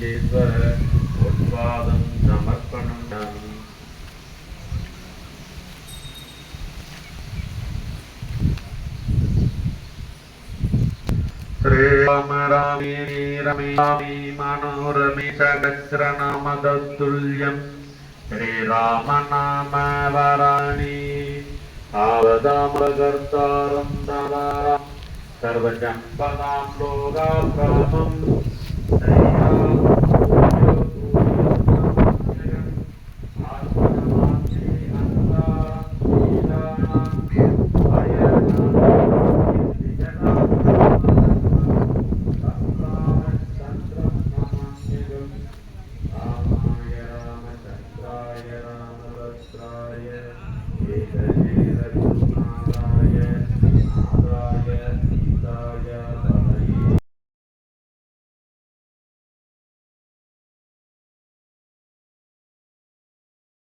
லிங்கேஸ்வர உற்பாதம் சமர்ப்பணம் श्रीराम रामे रमेरामी मनोरमे सहस्रनामदस्तुल्यम् श्रीरामनाम वराणि आवदामकर्तारं सर्वजम्पदां लोकाप्रमम् श्रीराम Okay.